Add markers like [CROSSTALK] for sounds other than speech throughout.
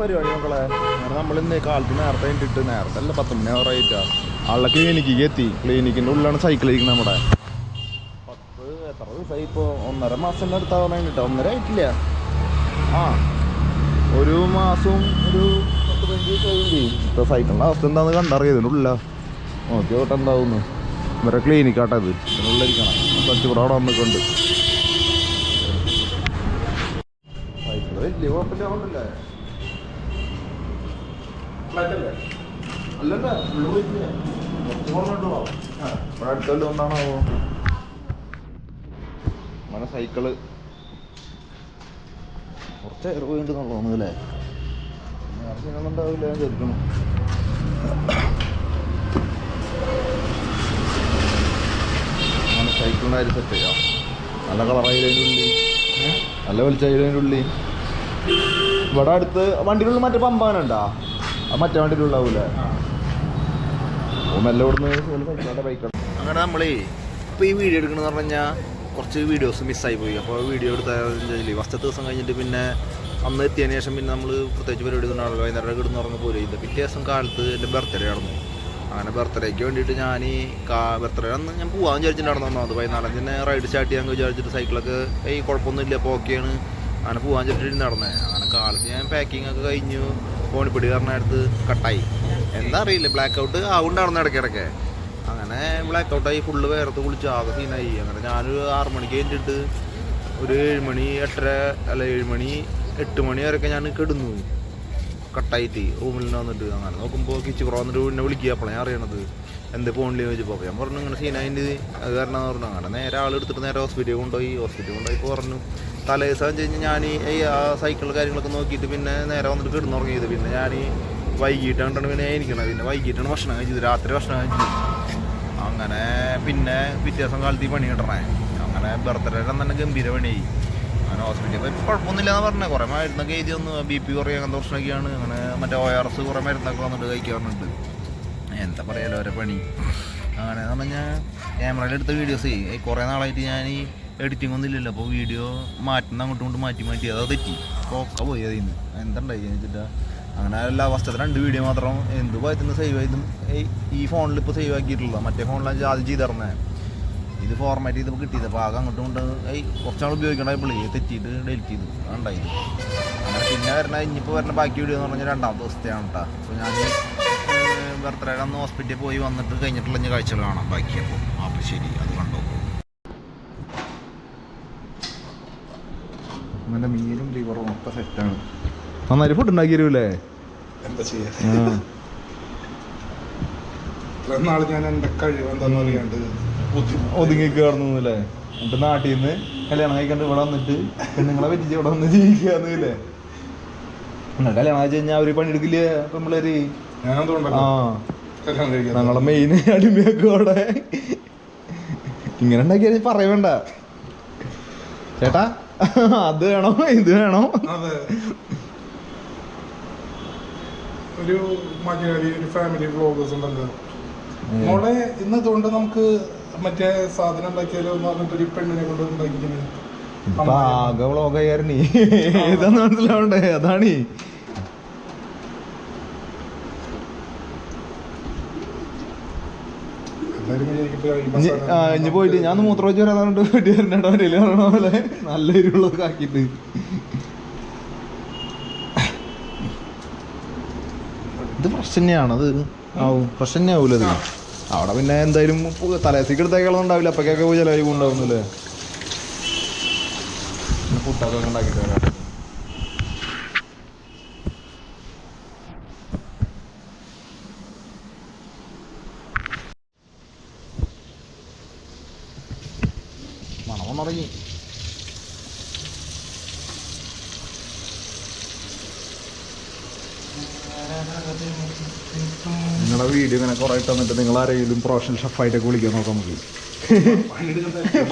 പരിപാടി മക്കളെ? നമ്മൾ നമ്മളിന്ന് കാലത്ത് നേരത്തെ കഴിഞ്ഞിട്ട് നേരത്തെ അല്ല പത്ത് മണി ആറായിട്ടാ ആളുടെ ക്ലിനിക്കിക്ക് എത്തി. ക്ലിനിക്കിന്റെ ഉള്ളിലാണ് സൈക്കിൾ ഇരിക്കുന്നത് നമ്മുടെ. പത്ത് എത്ര ദിവസമായി ഇപ്പോൾ ഒന്നര മാസം അടുത്താ പറഞ്ഞിട്ട് ഒന്നര ആയിട്ടില്ല. ആ ഒരു മാസവും ഒരു പത്ത് പതിനഞ്ച് ദിവസം ഇപ്പോൾ സൈക്കിളിന്റെ അവസ്ഥ എന്താണെന്ന് കണ്ടറിയതിനുള്ള നോക്കി നോട്ടെ എന്താവുന്നു? ഇവരെ ക്ലിനിക്കാട്ടെ ഇത്. ഇതിനുള്ളിരിക്കണം കൂടെ അവിടെ വന്നിട്ടുണ്ട്. വലിയ കുഴപ്പമില്ല കൊണ്ടല്ലേ? അല്ലല്ല അടുത്തല്ലോ ഒന്നാണാവോ അങ്ങനെ സൈക്കിൾ. കുറച്ച് എയർ പോയിന്റ് തോന്നുന്നു അല്ലേ ഉണ്ടാവില്ല ഞാൻ സൈക്കിളിന്റെ സെറ്റ് ചെയ്യാം. നല്ല കളറായതിന്റെ നല്ല വെളിച്ചതിന്റെ ഇവിടെ അടുത്ത് വണ്ടിയിലുള്ള മറ്റേ പമ്പാനുണ്ടാ മറ്റേ വണ്ടിയിലുണ്ടാവൂലേ മെല്ലെ ഇവിടുന്ന് ബൈക്കാണ് അങ്ങനെ നമ്മളേ ഇപ്പോൾ ഈ വീഡിയോ എടുക്കണമെന്ന് പറഞ്ഞു കഴിഞ്ഞാൽ കുറച്ച് വീഡിയോസ് മിസ്സായി പോയി. അപ്പോൾ വീഡിയോ എടുത്താൽ ഫസ്റ്റ് ദിവസം കഴിഞ്ഞിട്ട് പിന്നെ അന്ന് എത്തിയതിന് ശേഷം പിന്നെ നമ്മൾ പ്രത്യേകിച്ച് പരിപാടി ഒന്നും ഉണ്ടാവില്ല വൈകുന്നേരം കിടന്ന് ഉറങ്ങ പോലും ഇത് പിറ്റേ ദിവസം കാലത്ത് എന്റെ ബർത്ത്ഡേ നടന്നു അങ്ങനെ ബർത്ത്ഡേക്ക് വേണ്ടിയിട്ട് ഞാൻ ഈ കാ ബർത്ത്ഡേ അന്ന് ഞാൻ പോകാൻ വിചാരിച്ചിട്ടുണ്ടായിരുന്നു അത് പതിനാലാം തന്നെ റൈഡ് സ്റ്റാർട്ട് ചെയ്യാൻ വിചാരിച്ചിട്ട് സൈക്കിളൊക്കെ ഈ കുഴപ്പമൊന്നുമില്ല അപ്പോൾ ഓക്കെയാണ് അങ്ങനെ പോകാൻ വിചാരിച്ചിട്ട് നടന്നത് അങ്ങനെ കാലത്ത് ഞാൻ പാക്കിങ്ങൊക്കെ ഒക്കെ കഴിഞ്ഞു. ഫോണിപ്പിടി പിടികാരനടുത്ത് കട്ടായി. എന്താ അറിയില്ല ബ്ലാക്ക് ഔട്ട് ആവുണ്ടായിരുന്നു ഇടയ്ക്കിടയ്ക്ക്. അങ്ങനെ ബ്ലാക്ക് ഔട്ടായി ഫുള്ള് വേർത്ത് കുളിച്ച് ആകെ സീനായി അങ്ങനെ ഞാനൊരു ആറ് മണിക്ക് കഴിഞ്ഞിട്ട് ഒരു ഏഴ് മണി എട്ടര അല്ല ഏഴ് മണി എട്ട് മണി വരെയൊക്കെ ഞാൻ കെടുന്നു. കട്ടായിട്ട് റൂമിൽ നിന്ന് വന്നിട്ട് അങ്ങനെ നോക്കുമ്പോൾ കിച്ച് കുറവ് വന്നിട്ട് പിന്നെ വിളിക്കുക. അപ്പോഴാണ് ഞാൻ അറിയണത്. എന്ത് ഫോണിൽ ചോദിച്ചപ്പോൾ അപ്പോൾ ഞാൻ പറഞ്ഞു ഇങ്ങനെ സീനായിട്ട് അത് കാരണം പറഞ്ഞു അങ്ങനെ നേരെ ആളെടുത്തിട്ട് നേരെ ഹോസ്പിറ്റലിൽ കൊണ്ടുപോയി. ഹോസ്പിറ്റലിൽ കൊണ്ടുപോയി പറഞ്ഞു തലേ ദിവസം വെച്ച് കഴിഞ്ഞാൽ ഞാൻ ഈ ആ സൈക്കിൾ കാര്യങ്ങളൊക്കെ നോക്കിയിട്ട് പിന്നെ നേരെ വന്നിട്ട് കിടന്നുറങ്ങിയത്. പിന്നെ ഞാൻ ഈ വൈകിട്ടാണ് പിന്നെ എനിക്കണത് പിന്നെ വൈകിട്ടാണ് ഭക്ഷണം കഴിച്ചത്. രാത്രി ഭക്ഷണം കഴിച്ചത് അങ്ങനെ പിന്നെ വ്യത്യാസം കാലത്ത് ഈ പണി കിട്ടണേ. അങ്ങനെ ബർത്ത്ഡേ തന്നെ ഗംഭീര പണിയായി. അങ്ങനെ ഹോസ്പിറ്റലിൽ പോയി. കുഴപ്പമൊന്നുമില്ല എന്ന് പറഞ്ഞത് കുറേ മരുന്നൊക്കെ എഴുതി വന്നു ബി പി കുറയും അങ്ങനത്തെ പ്രശ്നമൊക്കെയാണ്. അങ്ങനെ മറ്റേ ഒ ആർ എസ് കുറേ മരുന്നൊക്കെ വന്നിട്ട് കഴിക്കാറുണ്ട്. എന്താ പറയാലോ ഓരോ പണി. അങ്ങനെ എന്ന് പറഞ്ഞാൽ ക്യാമറയിൽ എടുത്ത വീഡിയോസ് കുറേ നാളായിട്ട് ഞാൻ ഈ എഡിറ്റിംഗ് ഒന്നും ഇല്ലല്ലോ അപ്പോൾ വീഡിയോ മാറ്റുന്ന അങ്ങോട്ടും ഇങ്ങോട്ടും മാറ്റി മാറ്റി. അത് തെറ്റി. ഒക്കെ പോയി അതിൽ നിന്ന് എന്തുണ്ടായി വെച്ചിട്ട്? അങ്ങനെ എല്ലാ അവസ്ഥത്തിൽ രണ്ട് വീഡിയോ മാത്രം എന്ത് പോയതിന് സേവ് ചെയ്തും ഈ ഫോണിൽ ഇപ്പോൾ സേവ് ആക്കിയിട്ടുള്ള മറ്റേ ഫോണിലാണ് ആദ്യം ചെയ്തിറങ്ങേ ഇത് ഫോർമാറ്റ് ചെയ്തപ്പോൾ കിട്ടിയത്. അപ്പോൾ ആകെ അങ്ങോട്ടും കൊണ്ട് ഈ കുറച്ചാൾ പിള്ളി. തെറ്റിയിട്ട് ഡെലിറ്റ് ചെയ്തു. ഉണ്ടായി അങ്ങനെ പിന്നെ വരണ ഇനിയിപ്പോൾ വരണ ബാക്കി വീഡിയോ എന്ന് പറഞ്ഞാൽ രണ്ടാമത്തെ ദിവസത്തെയാണ് കേട്ടോ അപ്പോൾ ഞാൻ ബർത്ത്ഡേ അന്ന് ഹോസ്പിറ്റലിൽ പോയി വന്നിട്ട് കഴിഞ്ഞിട്ടുള്ള കാഴ്ചകൾ കാണാം. ബാക്കി അപ്പോൾ ശരി അത് കണ്ടോ? അങ്ങനെ മീനും ലിവറും ഒക്കെ സെറ്റാണ് നന്നായി ഫുഡ് ഉണ്ടാക്കി തരൂലേ എന്താ ചെയ്യാ? ഇത്രയും ഞാൻ എന്റെ കഴിവ് എന്താന്ന് അറിയാണ്ട് ഒതുങ്ങി കയറുന്നില്ലേ എന്നിട്ട് നാട്ടിൽ നിന്ന് കല്യാണം കഴിക്കണ്ട് ഇവിടെ വന്നിട്ട് പെണ്ണുങ്ങളെ പറ്റിച്ച് ഇവിടെ വന്ന് ജീവിക്കാന്നില്ലേ എന്നാ കല്യാണം കഴിച്ച് കഴിഞ്ഞാൽ അവർ പണിയെടുക്കില്ല നമ്മളൊരു ആ. ഞങ്ങളെ മെയിൻ അടിമയൊക്കെ അവിടെ ഇങ്ങനെ ഉണ്ടാക്കിയാൽ പറയണ്ട. ചേട്ടാ അത് വേണോ? ഇത് വേണോ? ഒരു മലയാളി ഒരു ഫാമിലി വ്ളോഗേഴ്സ് ഉണ്ടല്ലോ. മോളെ ഇന്നതുകൊണ്ട് നമുക്ക് മറ്റേ സാധനം ഉണ്ടാക്കിയാലോ എന്ന് പറഞ്ഞിട്ട് ഒരു പെണ്ണിനെ കൊണ്ട് ഉണ്ടാക്കിക്കുന്നത് ഇപ്പൊ ആകെ വ്ളോഗായിരുന്നീ ഏതാന്ന് മനസ്സിലാവണ്ടേ? അതാണ് എല്ലാരും വിചാരിക്കും ഈ ഇനി പോയിട്ട് ഞാൻ മൂത്ര വരാതാണ്ട് വീട്ടിൽ വരണ്ടോ വരൽ പറഞ്ഞ പോലെ നല്ല എരിവുള്ളതൊക്കെ ആക്കിയിട്ട്. ഇത് ഫ്രഷ് തന്നെയാണ്. അത് ആവും. ഫ്രഷ് തന്നെ ആവൂല അത് അവിടെ പിന്നെ എന്തായാലും തലേസിക്ക് എടുത്തേക്കാളൊന്നും ഉണ്ടാവില്ല. അപ്പൊക്കൊക്കെ പോയി ചിലവ് ഉണ്ടാവുന്നില്ലേ? ഫുഡൊക്കെ ഉണ്ടാക്കിയിട്ട് വരാം മണം തുടങ്ങി നിങ്ങളുടെ വീഡിയോ ഇങ്ങനെ കുറെ തന്നിട്ട് നിങ്ങൾ ആരെങ്കിലും പ്രൊഫഷണൽ ഷെഫായിട്ടൊക്കെ വിളിക്കാൻ നോക്കാം നമുക്ക്.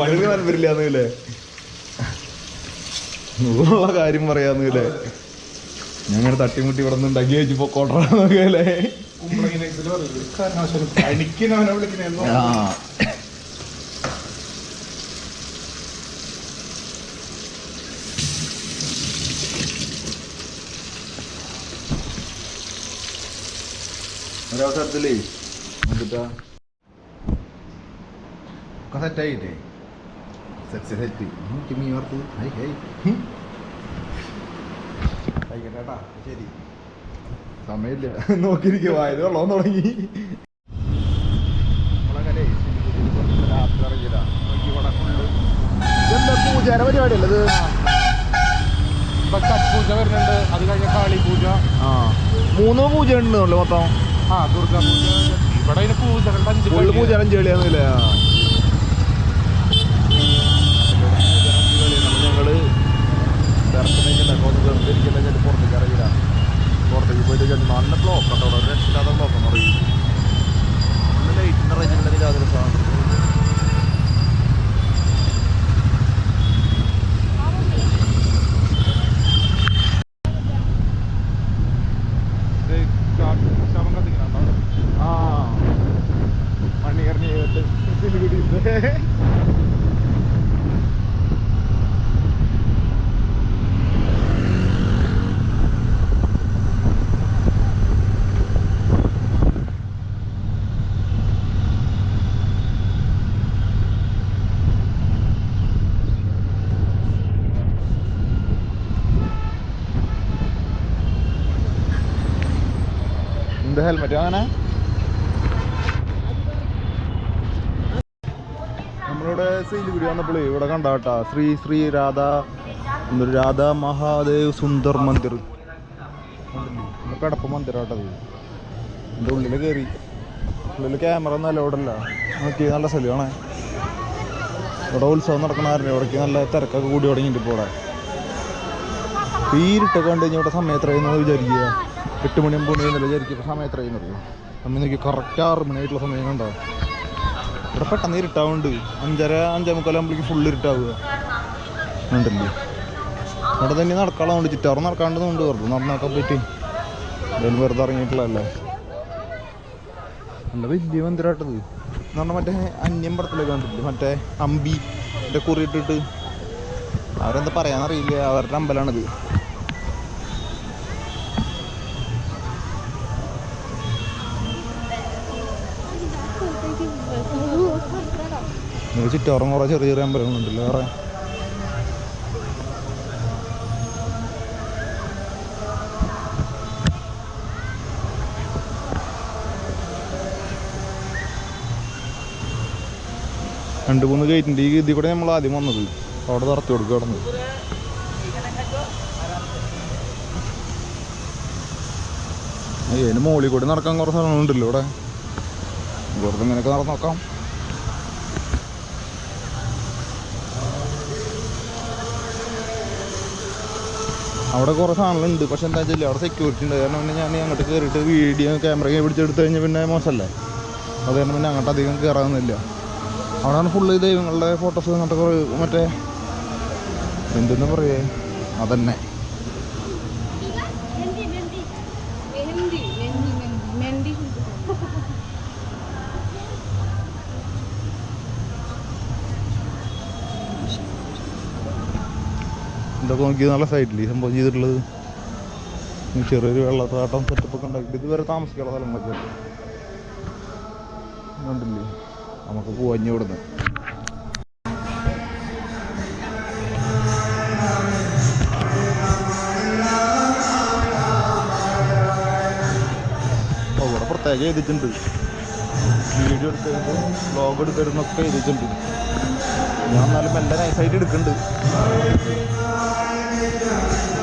പണി താല്പര്യമില്ലാന്നില്ലേ? നൂറുള്ള കാര്യം പറയാന്നില്ലേ? ഞങ്ങൾ തട്ടിമുട്ടി ഇവിടെ നിന്ന് ഉണ്ടാക്കി വെച്ച് പൊക്കോട്ടറാന്നൊക്കെ അല്ലേ? ഒരവസരത്തിലേ എന്നിട്ടാ ഒക്കെ സെറ്റായിട്ടേ സെറ്റ്. Hi high. ആയിക്കോട്ടെ ശരി. സമയമില്ല. [LAUGHS] നോക്കിയിരിക്കും വായത് വെള്ളം തുടങ്ങി. പൂജാര പരിപാടിയല്ലേ ഇത് പൂജ? വരുന്നുണ്ട്. അത് കഴിഞ്ഞ കാളി പൂജ. ആ. മൂന്ന് പൂജ ഉണ്ടല്ലോ മൊത്തം. ആ ദുർഗാ പൂജ. ഇവിടെ അതിന് പൂജകളുടെ അഞ്ച് ഫുള്ള് പൂജ. അഞ്ച് കളിയാന്നില്ല ഞങ്ങൾ ദർശനം പുറത്തേക്ക് ഇറങ്ങില്ല പുറത്തേക്ക് പോയിട്ട് ചെന്ന് നല്ല ബ്ലോക്ക് ഉണ്ടോ രക്ഷയില്ലാത്ത ബ്ലോക്ക് എന്ന് പറയും ലൈറ്റിന്റെ റേഞ്ചിലുണ്ടെങ്കിൽ അതിന് സാധനം ഇത് കാട്ട് ശവം കത്തിക്കുന്നുണ്ടോ ആ മണികർണി ചെയ്തിട്ട് സിലിഗുരി എന്ത് ഹെൽമെറ്റ് അങ്ങനെ നമ്മളിവിടെ സിലിഗുരി വന്നപ്പോൾ ഇവിടെ കണ്ട കേട്ടാ ശ്രീ ശ്രീ രാധ എന്തൊരു രാധ മഹാദേവ് സുന്ദർ മന്ദിർ? കിടപ്പ് മന്ദിരാട്ടത് എന്റെ ഉള്ളിൽ കയറി ഉള്ളിൽ ക്യാമറ ഒന്നും അലോഡ് അല്ല നോക്കി നല്ല സ്ഥലമാണേ. ഇവിടെ ഉത്സവം നടക്കണ കാരണം ഇവിടേക്ക് നല്ല തിരക്കൊക്കെ കൂടി തുടങ്ങിയിട്ട് ഇപ്പോൾ ഇവിടെ തീരിട്ടൊക്കെ കണ്ടു കഴിഞ്ഞാൽ ഇവിടെ വിചാരിക്കുക. എട്ട് മണി ഒമ്പത് മണി ഇപ്പോൾ സമയം എത്ര അറിയോ? അമ്മ എനിക്ക് കറക്റ്റ് ആറ് മണിയായിട്ടുള്ള സമയം കണ്ടോ ഇവിടെ പെട്ടെന്ന് ഇരുട്ടാവുന്നുണ്ട് അഞ്ചര അഞ്ചേ മുക്കാലാകുമ്പോഴേക്ക് ഫുള്ള് ഇരുട്ടാവുക. ഉണ്ടല്ലേ അവിടെ തന്നെ നടക്കാനുണ്ട് ചുറ്റാറ് നടക്കാണ്ടെന്നുണ്ട് വെറുതെ നടന്നാക്കാൻ പറ്റി എന്തായാലും വെറുതെ ഇറങ്ങിയിട്ടുള്ളതല്ലേ? നല്ല വലിയ മന്ദിരമായിട്ടത് എന്ന് പറഞ്ഞാൽ മറ്റേ അന്യം പടത്തിലേക്ക് കണ്ടില്ലേ മറ്റേ അമ്പി മറ്റേ കുറിയിട്ടിട്ട്. അവരെന്താ പറയാന്നറിയില്ല. അവരുടെ അമ്പലമാണിത് ചുറ്റോറം കുറേ ചെറിയ ചെറിയ അമ്പലങ്ങളുണ്ടല്ലോ. വേറെ രണ്ട് മൂന്ന് ഗേറ്റിന്റെ ഈ ഇതിൽ കൂടെ നമ്മൾ ആദ്യം വന്നത്. അവിടെ നടത്തി കൊടുക്കുക കിടന്നത് അതിന് മുകളിൽ കൂടി നടക്കാൻ കുറേ സ്ഥലങ്ങളുണ്ടല്ലോ ഇവിടെ. വെറുതെ ഇങ്ങനെയൊക്കെ നടന്നു നോക്കാം. അവിടെ കുറേ സാധനങ്ങളുണ്ട്. പക്ഷെ എന്താ വെച്ചാൽ അവിടെ സെക്യൂരിറ്റി ഉണ്ട്. കാരണം പിന്നെ ഞാൻ അങ്ങോട്ട് കയറിയിട്ട് വീഡിയോ ക്യാമറ പിടിച്ചെടുത്ത് കഴിഞ്ഞാൽ പിന്നെ മോശമല്ലേ? അത് കാരണം പിന്നെ അങ്ങോട്ട് അധികം കയറാവുന്നില്ല അവിടെയാണ് ഫുള്ള് ദൈവങ്ങളുടെ ഫോട്ടോസ് അങ്ങനത്തെ കുറേ മറ്റേ എന്തെന്ന് പറയേ? അതന്നെ. ഇതൊക്കെ നോക്കി നല്ല സൈഡിൽ ഈ സംഭവം ചെയ്തിട്ടുള്ളത്. ചെറിയൊരു വെള്ളത്താട്ടം സെറ്റപ്പ് ഒക്കെ ഉണ്ടാക്കിയിട്ട് ഇതുവരെ താമസിക്കാനുള്ള സ്ഥലങ്ങളൊക്കെ കണ്ടില്ലേ? നമുക്ക് പോവാഞ്ഞ ഇവിടുന്ന്. ഇവിടെ പ്രത്യേകം എഴുതിയിട്ടുണ്ട്. വീഡിയോ എടുക്കരുത് വ്ലോഗ് എടുത്തിരുന്നൊക്കെ എഴുതിയിട്ടുണ്ട്. ഞാൻ എന്നാലും എല്ലാം നൈസായിട്ട് എടുക്കുന്നുണ്ട്.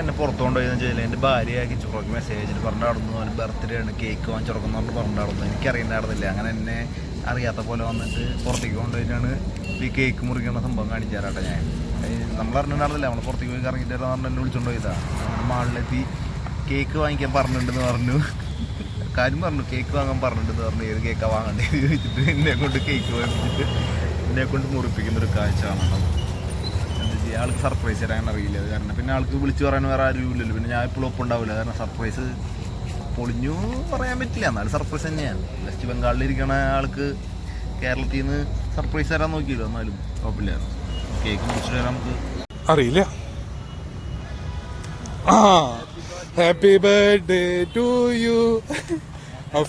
എന്നെ പുറത്തു കൊണ്ടുപോയെന്ന് വെച്ചാൽ എന്റെ ഭാര്യ മെസ്സേജ് മെസ്സേജിൽ പറഞ്ഞു നടന്നു. അവന്റെ ബർത്ത്ഡേ ആണ് കേക്ക് വാങ്ങി ചുറക്കുന്നു പറഞ്ഞു പറഞ്ഞു നടന്നു. എനിക്കറിയണ്ടായിരുന്നില്ല അങ്ങനെ എന്നെ അറിയാത്ത പോലെ വന്നിട്ട് പുറത്തേക്ക് കൊണ്ടുപോയിട്ടാണ് ഈ കേക്ക് മുറിക്കുന്ന സംഭവം കാണിച്ചാറാട്ടെ ഞാൻ. നമ്മൾ അറിഞ്ഞിട്ടുണ്ടായിരുന്നില്ല നമ്മൾ പുറത്തേക്ക് പോയി കറങ്ങിയിട്ടാണ് പറഞ്ഞു എന്നെ വിളിച്ചോണ്ട് പോയതാ. അങ്ങനെ മാളിലെത്തി കേക്ക് വാങ്ങിക്കാൻ പറഞ്ഞിട്ടുണ്ടെന്ന് പറഞ്ഞു. കാര്യം പറഞ്ഞു കേക്ക് വാങ്ങാൻ പറഞ്ഞിട്ടുണ്ടെന്ന് പറഞ്ഞു. ഏത് കേക്കാണ് വാങ്ങേണ്ടത് ചോദിച്ചിട്ട് എന്നെ കൊണ്ട് കേക്ക് വാങ്ങിച്ചിട്ട് എന്നെ കൊണ്ട് മുറിപ്പിക്കുന്ന ഒരു കാഴ്ച കാണണം ആൾക്ക് സർപ്രൈസ് തരാൻ അറിയില്ല. അത് കാരണം പിന്നെ ആൾക്ക് വിളിച്ചു പറയാൻ വേറെ ആരും ഇല്ലല്ലോ പിന്നെ ഞാൻ എപ്പോഴും ഒപ്പം ഉണ്ടാവില്ല. കാരണം സർപ്രൈസ് പൊളിഞ്ഞു പറയാൻ പറ്റില്ല. എന്നാലും സർപ്രൈസ് തന്നെയാണ്. വെസ്റ്റ് ബംഗാളിൽ ബംഗാളിലിരിക്കണ ആൾക്ക് കേരളത്തിൽ നിന്ന് സർപ്രൈസ് തരാൻ നോക്കിയില്ല. എന്നാലും കുഴപ്പമില്ല. കേക്ക് മുറിച്ചിട്ട് തരാൻ നമുക്ക്. അറിയില്ല. Happy birthday to you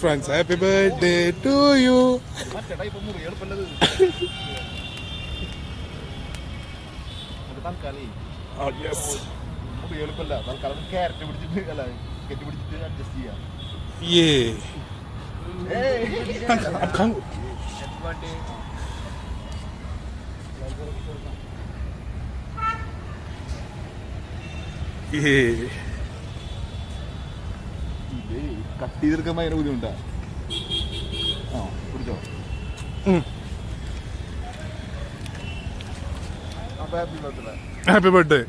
friends happy birthday to you എളുപ്പമല്ലത് തൽക്കാലേ യെസ് മുറി എളുപ്പമല്ല. തൽക്കാലം ക്യാരറ്റ് പിടിച്ചിട്ട് അല്ല കെട്ടി പിടിച്ചിട്ട് അഡ്ജസ്റ്റ് ചെയ്യാം. ഏ കട്ട് ചെയ്തെടുക്കാൻ ഭയങ്കര ബുദ്ധിമുട്ടാ. ആ പിടിച്ചോ? Happy birthday